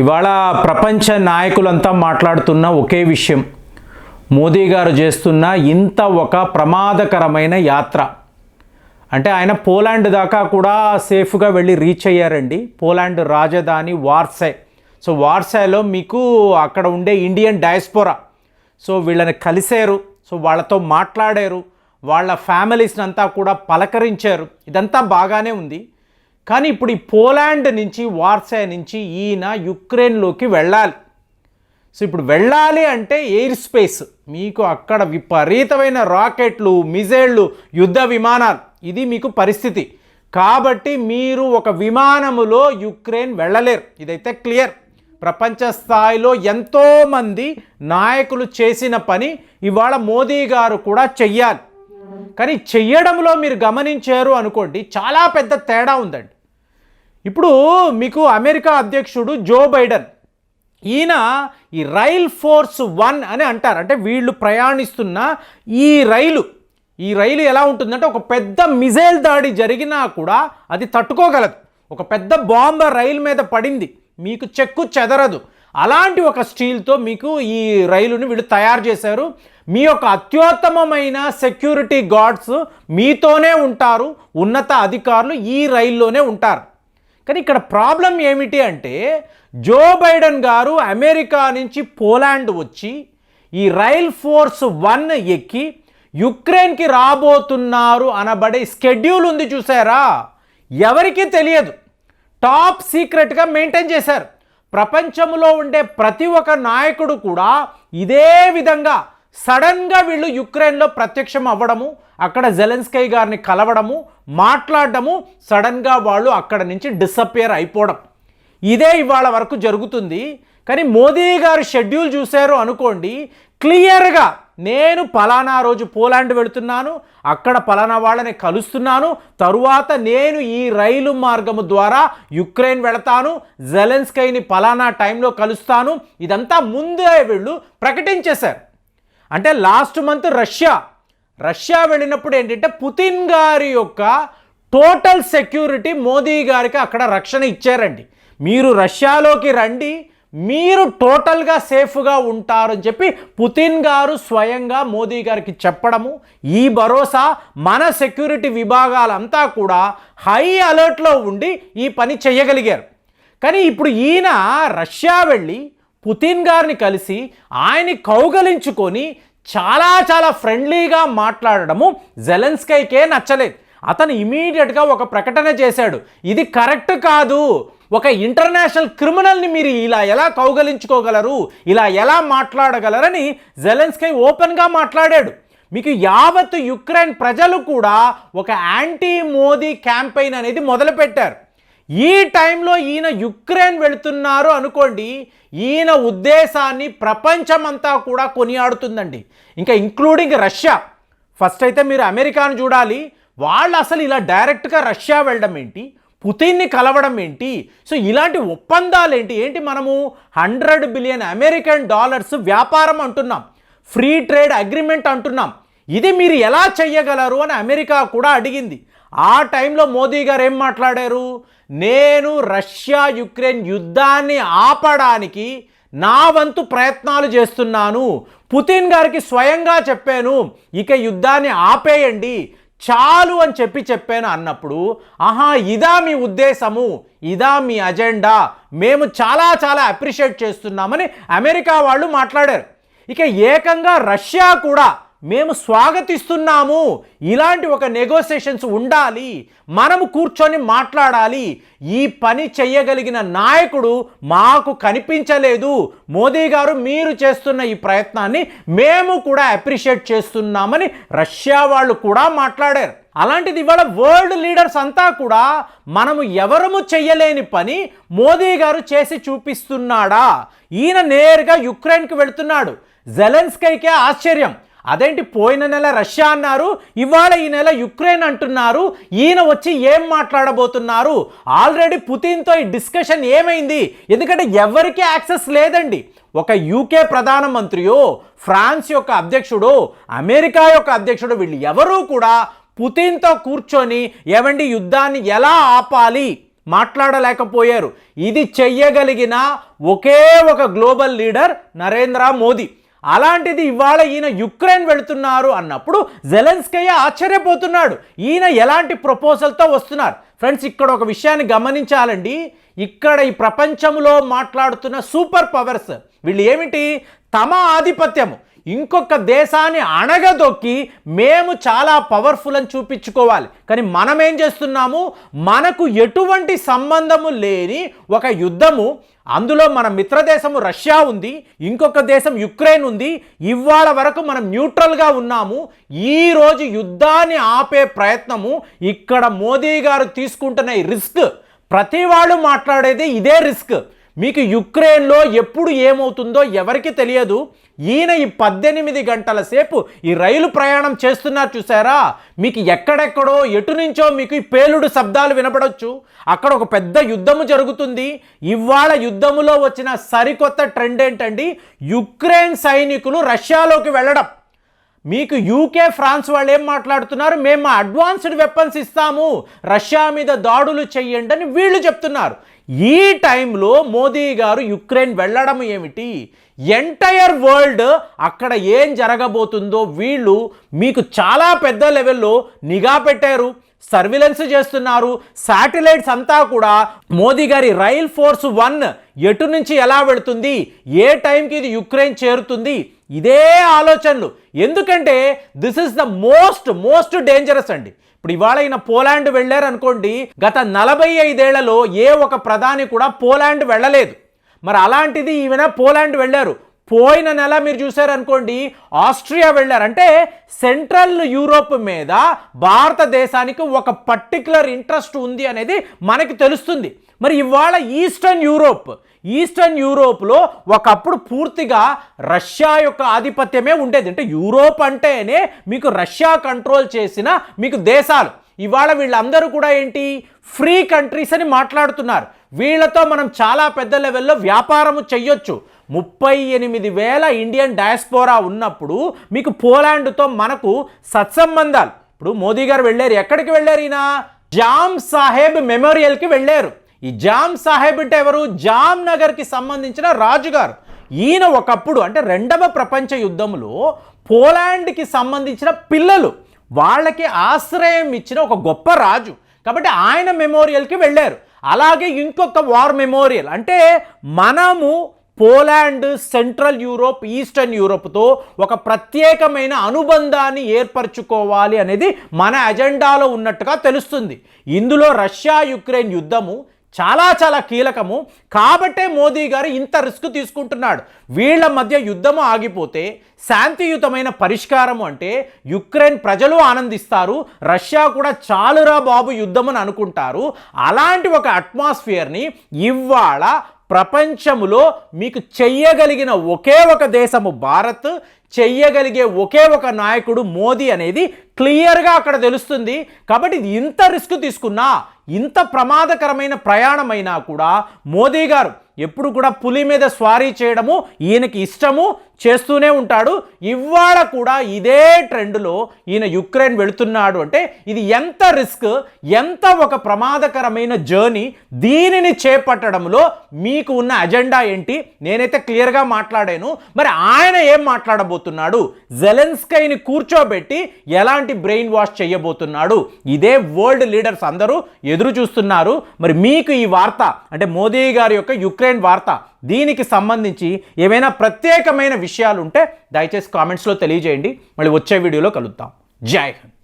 ఇవాళ ప్రపంచ నాయకులంతా మాట్లాడుతున్న ఒకే విషయం. మోదీ గారు చేస్తున్న ఇంత ఒక ప్రమాదకరమైన యాత్ర. అంటే ఆయన పోలాండ్ దాకా కూడా సేఫ్గా వెళ్ళి రీచ్ అయ్యారండి. పోలాండ్ రాజధాని వార్సే. సో వార్సాలో మీకు అక్కడ ఉండే ఇండియన్ డయాస్పోరా. సో వీళ్ళని కలిశారు. సో వాళ్ళతో మాట్లాడారు. వాళ్ళ ఫ్యామిలీస్ని అంతా కూడా పలకరించారు. ఇదంతా బాగానే ఉంది. కానీ ఇప్పుడు ఈ పోలాండ్ నుంచి వార్సా నుంచి ఈయన యుక్రెయిన్లోకి వెళ్ళాలి. సో ఇప్పుడు వెళ్ళాలి అంటే ఎయిర్ స్పేస్. మీకు అక్కడ విపరీతమైన రాకెట్లు మిజైళ్ళు యుద్ధ విమానాలు. ఇది మీకు పరిస్థితి. కాబట్టి మీరు ఒక విమానములో యుక్రెయిన్ వెళ్ళలేరు. ఇదైతే క్లియర్. ప్రపంచ స్థాయిలో ఎంతోమంది నాయకులు చేసిన పని ఇవాళ మోదీ గారు కూడా చెయ్యాలి. కానీ చెయ్యడంలో మీరు గమనించారు అనుకోండి చాలా పెద్ద తేడా ఉందండి. ఇప్పుడు మీకు అమెరికా అధ్యక్షుడు జో బైడెన్ ఈయన ఈ రైల్ ఫోర్స్ వన్ అని అంటారు. అంటే వీళ్ళు ప్రయాణిస్తున్న ఈ రైలు ఈ రైలు ఎలా ఉంటుందంటే ఒక పెద్ద మిజైల్ దాడి జరిగినా కూడా అది తట్టుకోగలదు. ఒక పెద్ద బాంబ రైలు మీద పడింది మీకు చెక్కు చెదరదు. అలాంటి ఒక స్టీల్తో మీకు ఈ రైలుని వీళ్ళు తయారు చేశారు. మీ యొక్క అత్యుత్తమమైన సెక్యూరిటీ గార్డ్స్ మీతోనే ఉంటారు ఉన్నత అధికారులు ఈ రైల్లోనే ఉంటారు. కానీ ఇక్కడ ప్రాబ్లం ఏమిటి అంటే జో బైడెన్ గారు అమెరికా నుంచి పోలాండ్ వచ్చి ఈ రైల్ ఫోర్స్ వన్ ఎక్కి యుక్రెయిన్కి రాబోతున్నారు అనబడే స్కెడ్యూల్ ఉంది చూసారా? ఎవరికీ తెలియదు. టాప్ సీక్రెట్గా మెయింటైన్ చేశారు. ప్రపంచంలో ఉండే ప్రతి ఒక్క నాయకుడు కూడా ఇదే విధంగా సడన్గా వీళ్ళు యుక్రెయిన్లో ప్రత్యక్షం అవ్వడము అక్కడ జెలెన్స్కై గారిని కలవడము మాట్లాడడము సడన్గా వాళ్ళు అక్కడ నుంచి డిసప్పియర్ అయిపోవడం. ఇదే ఇవాళ వరకు జరుగుతుంది. కానీ మోదీ గారు షెడ్యూల్ చూశారు అనుకోండి క్లియర్గా నేను పలానా రోజు పోలాండ్ వెళుతున్నాను అక్కడ పలానా వాళ్ళని కలుస్తున్నాను తరువాత నేను ఈ రైలు మార్గము ద్వారా యుక్రెయిన్ వెళతాను జెలెన్స్కైని పలానా టైంలో కలుస్తాను ఇదంతా ముందే వీళ్ళు ప్రకటించేశారు. అంటే లాస్ట్ మంత్ రష్యా రష్యా వెళ్ళినప్పుడు ఏంటంటే పుతిన్ గారి యొక్క టోటల్ సెక్యూరిటీ మోదీ గారికి అక్కడ రక్షణ ఇచ్చారండి. మీరు రష్యాలోకి రండి మీరు టోటల్గా సేఫ్గా ఉంటారు అని చెప్పి పుతిన్ గారు స్వయంగా మోదీ గారికి చెప్పడము. ఈ భరోసా మన సెక్యూరిటీ విభాగాలంతా కూడా హై అలర్ట్లో ఉండి ఈ పని చేయగలిగారు. కానీ ఇప్పుడు ఈయన రష్యా వెళ్ళి పుతిన్ గారిని కలిసి ఆయన్ని కౌగలించుకొని చాలా చాలా ఫ్రెండ్లీగా మాట్లాడడము జెలెన్స్కైకే నచ్చలేదు. అతను ఇమీడియట్గా ఒక ప్రకటన చేశాడు. ఇది కరెక్ట్ కాదు. ఒక ఇంటర్నేషనల్ క్రిమినల్ని మీరు ఇలా ఎలా కౌగలించుకోగలరు? ఇలా ఎలా మాట్లాడగలరని జెలెన్స్కై ఓపెన్గా మాట్లాడాడు. మీకు యావత్ యుక్రెయిన్ ప్రజలు కూడా ఒక యాంటీ మోదీ క్యాంపెయిన్ అనేది మొదలుపెట్టారు. ఈ టైంలో ఈయన యుక్రెయిన్ వెళుతున్నారు అనుకోండి ఈయన ఉద్దేశాన్ని ప్రపంచమంతా కూడా కొనియాడుతుందండి. ఇంకా ఇంక్లూడింగ్ రష్యా. ఫస్ట్ అయితే మీరు అమెరికాను చూడాలి. వాళ్ళు అసలు ఇలా డైరెక్ట్గా రష్యా వెళ్ళడం ఏంటి? పుతిన్ని కలవడం ఏంటి? సో ఇలాంటి ఒప్పందాలు ఏంటి ఏంటి మనము హండ్రెడ్ బిలియన్ అమెరికన్ డాలర్స్ వ్యాపారం అంటున్నాం. ఫ్రీ ట్రేడ్ అగ్రిమెంట్ అంటున్నాం. ఇది మీరు ఎలా చెయ్యగలరు అని అమెరికా కూడా అడిగింది. ఆ టైంలో మోదీ గారు ఏం మాట్లాడారు? నేను రష్యా యుక్రెయిన్ యుద్ధాన్ని ఆపడానికి నా వంతు ప్రయత్నాలు చేస్తున్నాను. పుతిన్ గారికి స్వయంగా చెప్పాను ఇక యుద్ధాన్ని ఆపేయండి చాలు అని చెప్పి చెప్పాను అన్నప్పుడు ఆహా ఇదా మీ ఉద్దేశము ఇదా మీ అజెండా మేము చాలా చాలా అప్రిషియేట్ చేస్తున్నామని అమెరికా వాళ్ళు మాట్లాడారు. ఇక ఏకంగా రష్యా కూడా మేము స్వాగతిస్తున్నాము. ఇలాంటి ఒక నెగోసియేషన్స్ ఉండాలి. మనము కూర్చొని మాట్లాడాలి. ఈ పని చేయగలిగిన నాయకుడు మాకు కనిపించలేదు. మోదీ గారు మీరు చేస్తున్న ఈ ప్రయత్నాన్ని మేము కూడా అప్రిషియేట్ చేస్తున్నామని రష్యా వాళ్ళు కూడా మాట్లాడారు. అలాంటిది ఇవాళ వరల్డ్ లీడర్స్ అంతా కూడా మనము ఎవరము చెయ్యలేని పని మోదీ గారు చేసి చూపిస్తున్నాడా? ఈయన నేరుగా యుక్రెయిన్కి వెళుతున్నాడు. జెలెన్స్కైకే ఆశ్చర్యం. అదేంటి పోయిన నెల రష్యా అన్నారు ఇవాళ ఈ నెల యుక్రెయిన్ అంటున్నారు ఈయన వచ్చి ఏం మాట్లాడబోతున్నారు? ఆల్రెడీ పుతిన్తో ఈ డిస్కషన్ ఏమైంది? ఎందుకంటే ఎవరికీ యాక్సెస్ లేదండి. ఒక యూకే ప్రధానమంత్రియో ఫ్రాన్స్ యొక్క అధ్యక్షుడు అమెరికా యొక్క అధ్యక్షుడు వీళ్ళు ఎవరూ కూడా పుతిన్తో కూర్చొని ఏవండి యుద్ధాన్ని ఎలా ఆపాలి మాట్లాడలేకపోయారు. ఇది చెయ్యగలిగిన ఒకే ఒక గ్లోబల్ లీడర్ నరేంద్ర మోదీ. అలాంటిది ఇవాళ ఈయన యుక్రెయిన్ వెళుతున్నారు అన్నప్పుడు జెలెన్స్కయ్య ఆశ్చర్యపోతున్నాడు. ఈయన ఎలాంటి ప్రపోజల్తో వస్తున్నారు? ఫ్రెండ్స్ ఇక్కడ ఒక విషయాన్ని గమనించాలండి. ఇక్కడ ఈ ప్రపంచంలో మాట్లాడుతున్న సూపర్ పవర్స్ వీళ్ళు ఏమిటి? తమ ఆధిపత్యము. ఇంకొక దేశాన్ని అణగదొక్కి మేము చాలా పవర్ఫుల్ అని చూపించుకోవాలి. కానీ మనం ఏం చేస్తున్నాము? మనకు ఎటువంటి సంబంధము లేని ఒక యుద్ధము. అందులో మన మిత్రదేశము రష్యా ఉంది. ఇంకొక దేశం యుక్రెయిన్ ఉంది. ఇవాళ వరకు మనం న్యూట్రల్గా ఉన్నాము. ఈరోజు యుద్ధాన్ని ఆపే ప్రయత్నము ఇక్కడ మోదీ గారు తీసుకుంటున్న రిస్క్. ప్రతి వాళ్ళు మాట్లాడేది ఇదే రిస్క్. మీకు యుక్రెయిన్లో ఎప్పుడు ఏమవుతుందో ఎవరికి తెలియదు. ఈయన ఈ పద్దెనిమిది గంటల సేపు ఈ రైలు ప్రయాణం చేస్తున్నారు చూసారా? మీకు ఎక్కడెక్కడో ఎటు నుంచో మీకు ఈ పేలుడు శబ్దాలు వినపడవచ్చు అక్కడ ఒక పెద్ద యుద్ధము జరుగుతుంది. ఇవాళ యుద్ధములో వచ్చిన సరికొత్త ట్రెండ్ ఏంటండి? యుక్రెయిన్ సైనికులు రష్యాలోకి వెళ్ళడం. మీకు యూకే ఫ్రాన్స్ వాళ్ళు ఏం మాట్లాడుతున్నారు? మేము అడ్వాన్స్డ్ వెపన్స్ ఇస్తాము. రష్యా మీద దాడులు చెయ్యండి అని వీళ్ళు చెప్తున్నారు. ఈ టైంలో మోదీ గారు యుక్రెయిన్ వెళ్ళడం ఏమిటి? ఎంటైర్ వరల్డ్ అక్కడ ఏం జరగబోతుందో వీళ్ళు మీకు చాలా పెద్ద లెవెల్లో నిఘా పెట్టారు సర్విలెన్స్ చేస్తున్నారు శాటిలైట్స్ అంతా కూడా మోదీ గారి రైల్ ఫోర్స్ వన్ ఎటు నుంచి ఎలా వెళుతుంది ఏ టైంకి ఇది యుక్రెయిన్ చేరుతుంది ఇదే ఆలోచనలు. ఎందుకంటే this is the most most dangerous అండి. ఇప్పుడు ఇవాళ పోలాండ్ వెళ్ళారు అనుకోండి గత నలభై ఐదేళ్ళలో ఏ ఒక ప్రధాని కూడా పోలాండ్ వెళ్ళలేదు. మరి అలాంటిది ఈయన పోలాండ్ వెళ్ళారు. పోయిన నెల మీరు చూసారనుకోండి ఆస్ట్రియా వెళ్ళారు అంటే సెంట్రల్ యూరోప్ మీద భారతదేశానికి ఒక పర్టికులర్ ఇంట్రెస్ట్ ఉంది అనేది మనకి తెలుస్తుంది. మరి ఇవాళ ఈస్టర్న్ యూరోప్ ఈస్టర్న్ యూరోప్లో ఒకప్పుడు పూర్తిగా రష్యా యొక్క ఆధిపత్యమే ఉండేది. అంటే యూరోప్ అంటేనే మీకు రష్యా కంట్రోల్ చేసిన మీకు దేశాలు. ఇవాళ వీళ్ళందరూ కూడా ఏంటి? ఫ్రీ కంట్రీస్ అని మాట్లాడుతున్నారు. వీళ్ళతో మనం చాలా పెద్ద లెవెల్లో వ్యాపారము చెయ్యొచ్చు. ముప్పై ఎనిమిది వేల ఇండియన్ డయాస్పోరా ఉన్నప్పుడు మీకు పోలాండ్తో మనకు సత్సంబంధాలు. ఇప్పుడు మోదీ గారు వెళ్ళారు. ఎక్కడికి వెళ్ళారు ఈయన? జామ్ సాహెబ్ మెమోరియల్కి వెళ్ళారు. ఈ జామ్ సాహెబ్ అంటే ఎవరు? జామ్ నగర్కి సంబంధించిన రాజుగారు. ఈయన ఒకప్పుడు అంటే రెండవ ప్రపంచ యుద్ధంలో పోలాండ్కి సంబంధించిన పిల్లలు. వాళ్ళకి ఆశ్రయం ఇచ్చిన ఒక గొప్ప రాజు. కాబట్టి ఆయన మెమోరియల్కి వెళ్ళారు. అలాగే ఇంకొక వార్ మెమోరియల్. అంటే మనము పోలాండ్ సెంట్రల్ యూరోప్ ఈస్టర్న్ యూరోప్తో ఒక ప్రత్యేకమైన అనుబంధాన్ని ఏర్పరచుకోవాలి అనేది మన అజెండాలో ఉన్నట్టుగా తెలుస్తుంది. ఇందులో రష్యా యుక్రెయిన్ యుద్ధము చాలా చాలా కీలకము. కాబట్టే మోదీ గారు ఇంత రిస్క్ తీసుకుంటున్నాడు. వీళ్ళ మధ్య యుద్ధము ఆగిపోతే శాంతియుతమైన పరిష్కారము అంటే యుక్రెయిన్ ప్రజలు ఆనందిస్తారు. రష్యా కూడా చాలురా బాబు యుద్ధమని అనుకుంటారు. అలాంటి ఒక అట్మాస్ఫియర్ని ఇవాళ ప్రపంచములో మీకు చెయ్యగలిగిన ఒకే ఒక దేశము భారత్ చెయ్యగలిగే ఒకే ఒక నాయకుడు మోదీ అనేది క్లియర్గా అక్కడ తెలుస్తుంది. కాబట్టి ఇది ఇంత రిస్క్ తీసుకున్నా ఇంత ప్రమాదకరమైన ప్రయాణమైనా కూడా మోదీ గారు ఎప్పుడు కూడా పులి మీద స్వారీ చేయడము ఈయనకి ఇష్టము చేస్తూనే ఉంటాడు. ఇవాళ కూడా ఇదే ట్రెండ్లో ఈయన యుక్రెయిన్ వెళుతున్నాడు అంటే ఇది ఎంత రిస్క్ ఎంత ఒక ప్రమాదకరమైన జర్నీ దీనిని చేపట్టడంలో మీకు ఉన్న అజెండా ఏంటి? నేనైతే క్లియర్గా మాట్లాడాను. మరి ఆయన ఏం మాట్లాడబోతున్నాడు? జెలెన్స్కైని కూర్చోబెట్టి ఎలాంటి బ్రెయిన్ వాష్ చేయబోతున్నాడు? ఇదే వరల్డ్ లీడర్స్ అందరూ ఎదురు చూస్తున్నారు. మరి మీకు ఈ వార్త అంటే మోదీ గారి యొక్క యుక్రెయిన్ వార్త దీనికి సంబంధించి ఏమైనా ప్రత్యేకమైన విషయాలు ఉంటే దయచేసి కామెంట్స్లో తెలియజేయండి. మళ్ళీ వచ్చే వీడియోలో కలుద్దాం. జై హింద్.